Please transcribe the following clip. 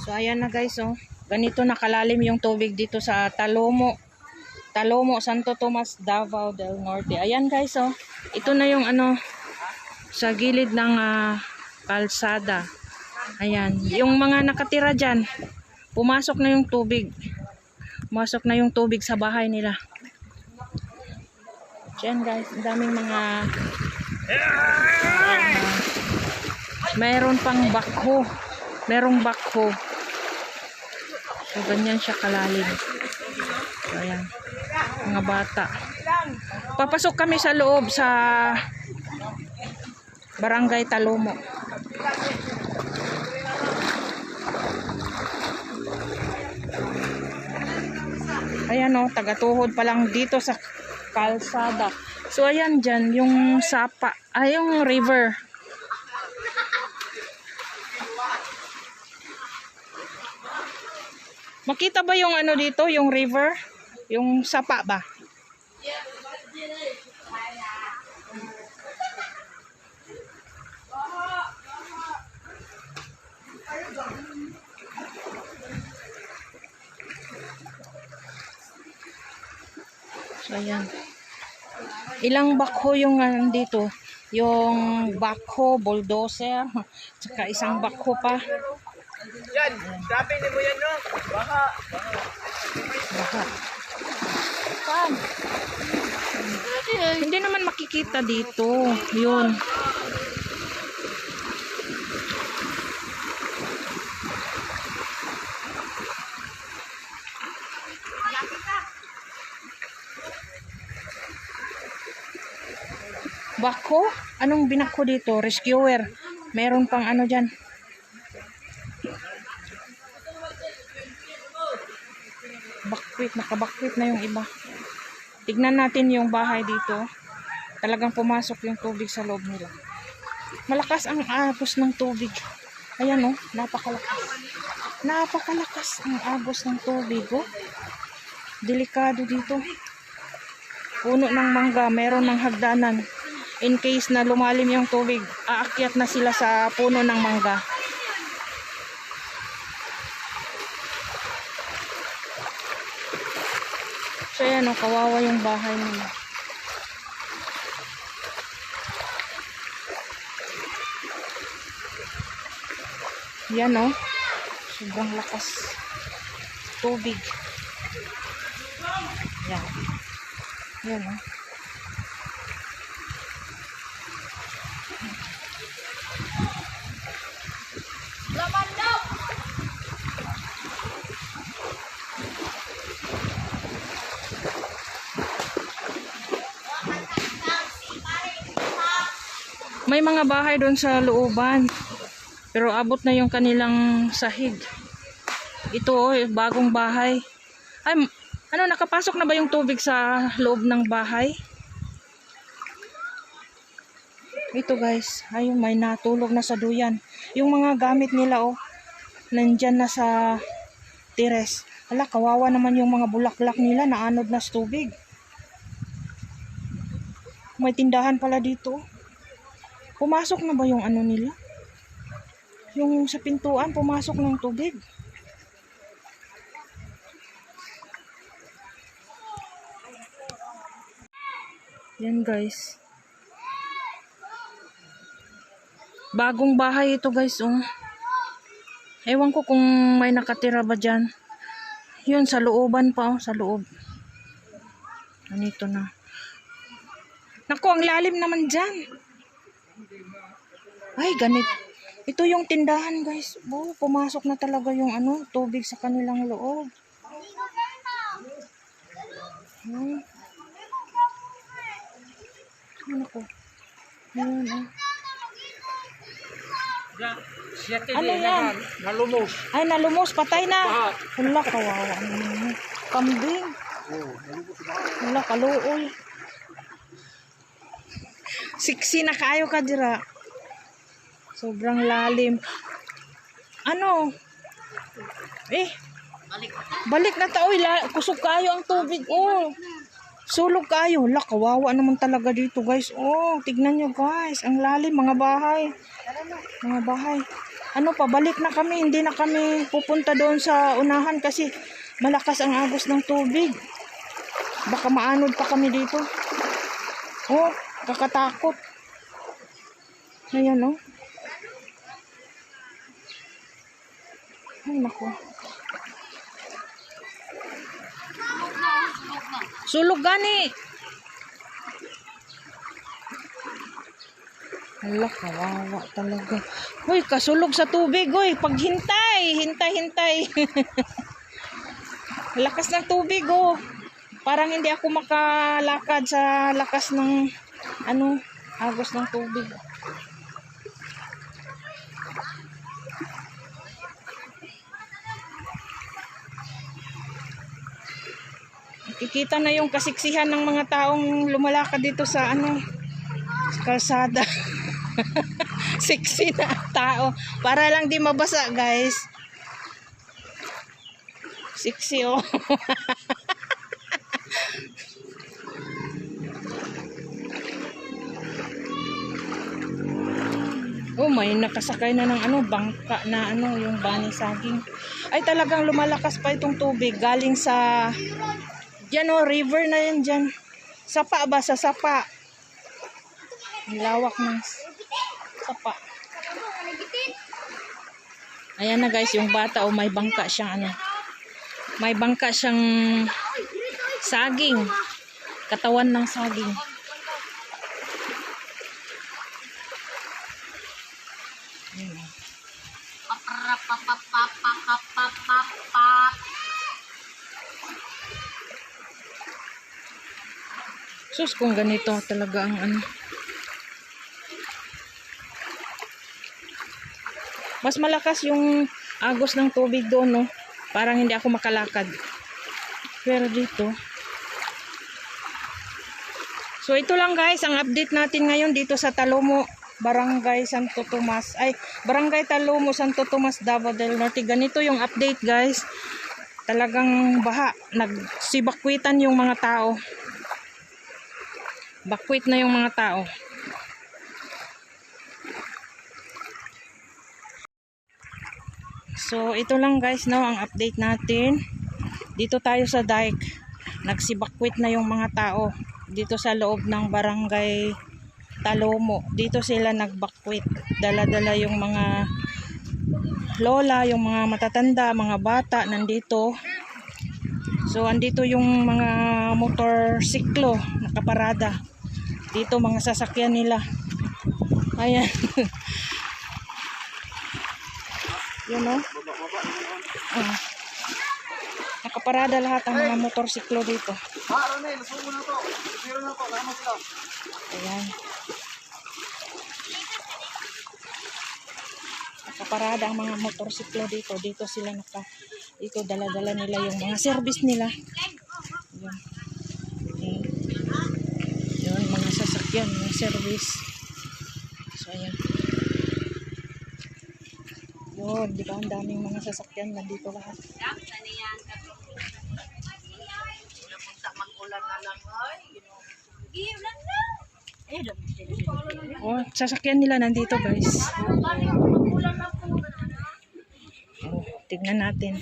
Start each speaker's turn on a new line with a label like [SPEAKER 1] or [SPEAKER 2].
[SPEAKER 1] So ayan na guys oh. Ganito nakalalim yung tubig dito sa Talomo. Talomo, Santo Tomas, Davao del Norte. Ayan guys oh. Ito na yung ano sa gilid ng ah, kalsada. Ayan, yung mga nakatira diyan. Pumasok na yung tubig. Pumasok na yung tubig sa bahay nila. Diyan guys, ang daming mga ah, mayroon pang bakho. Merong bakho. So, ganyan siya kalalim. So, ayan. Mga bata. Papasok kami sa loob sa Barangay Talomo. Ayan o, tagatuhod pa lang dito sa kalsada. So, ayan dyan, yung sapa, ay yung river. Makita ba yung ano dito, yung river? Yung sapa ba? So, ayan. Ilang bakho yung nandito? Yung bakho, bulldozer, tsaka isang bakho pa.
[SPEAKER 2] Yan, sabi ni mo yan? Baka?
[SPEAKER 1] Hindi naman makikita dito. Yun. Bako? Anong binako dito? Rescuer. Meron pang ano dyan. Bakwit, nakabakwit na yung iba. Tignan natin yung bahay dito. Talagang pumasok yung tubig sa loob nila. Malakas ang agos ng tubig. Ayan oh, napakalakas. Napakalakas ang agos ng tubig oh. Delikado dito. Puno ng mangga, meron ng hagdanan. In case na lumalim yung tubig, aakyat na sila sa puno ng mangga. So ayan o, kawawa yung bahay nila. Yan o. Sobrang lakas. Tubig. Yan. Yan o. May mga bahay doon sa looban. Pero abot na yung kanilang sahig. Ito oh, bagong bahay. Ay, ano, nakapasok na ba yung tubig sa loob ng bahay? Ito guys, ay may natulog na sa duyan. Yung mga gamit nila oh, nandyan na sa tires. Ala, kawawa naman yung mga bulaklak nila na anod na sa tubig. May tindahan pala dito. oh. Pumasok na ba yung ano nila? Yung sa pintuan, pumasok ng tubig. Yan guys. Bagong bahay ito guys, oh. Ewan ko kung may nakatira ba dyan. Yun, sa looban pa, oh, sa loob. Ganito na. Naku, ang lalim naman dyan. Ay, ganit. Ito yung tindahan, guys. Oh, pumasok na talaga yung ano, tubig sa kanilang loob. Hmm. Ano ko? Ayun, oh. Ano yan?
[SPEAKER 2] nalumos.
[SPEAKER 1] Ay, nalumos. Patay na. Wala, kawawa. Kambing. Wala, kaluoy. Siksi na kayo ka dira. Sobrang lalim. Ano? Eh, balik na ta. Uy, kusog kayo ang tubig. Oh. Sulog kayo. Wala, kawawa naman talaga dito, guys. Oh, tignan nyo, guys. Ang lalim, mga bahay. Mga bahay. ano pa, balik na kami. Hindi na kami pupunta doon sa unahan kasi malakas ang agos ng tubig. Baka maanod pa kami dito. Oh, kakatakot. Ayan, oh. Ay, naku. Sulog gani. Hala, kawawa talaga. Uy, kasulog sa tubig, uy. Paghintay, hintay, hintay. lakas ng tubig, oh. Parang hindi ako makalakad sa lakas ng, ano, agos ng tubig. Kikita na yung kasiksihan ng mga taong lumalakad dito sa ano, kalsada. Sexy na tao. Para lang di mabasa, guys. Sexy, oh. oh, may nakasakay na ng ano, bangka na ano, yung bani saging. Ay, talagang lumalakas pa itong tubig galing sa Diyan oh, river na yan dyan. Sapa ba? Sa sapa. Ang lawak ng sapa. Ayan na guys, yung bata oh, may bangka siyang ano. May bangka siyang saging. Katawan ng saging. Ayan, oh. Sus, kung ganito talaga ang ano. Mas malakas yung agos ng tubig doon, no? Parang hindi ako makalakad. Pero dito. So, ito lang guys, ang update natin ngayon dito sa Talomo, Barangay Santo Tomas. Ay, Barangay Talomo, Santo Tomas, Davao del Norte. Ganito yung update guys. Talagang baha. Nagsibakwitan yung mga tao. Bakwit na yung mga tao. So, ito lang guys, no, ang update natin. Dito tayo sa dike. Nagsibakwit na yung mga tao. Dito sa loob ng barangay Talomo. Dito sila nagbakwit. Dala-dala yung mga lola, yung mga matatanda, mga bata nandito. So, andito yung mga motorsiklo nakaparada. Dito mga sasakyan nila. Ayan. Yun o. Ah. Nakaparada lahat ang mga motorsiklo dito.
[SPEAKER 2] Sila.
[SPEAKER 1] Ayan. Nakaparada ang mga motorsiklo dito. Dito sila naka dito dala-dala nila yung mga service nila. Ayan. Ayan. Yun, mga sasakyan, mga service. So, ayan. Yun, di ba? Ang daming mga sasakyan nandito lahat. Oh, sasakyan nila nandito, guys. Tignan natin.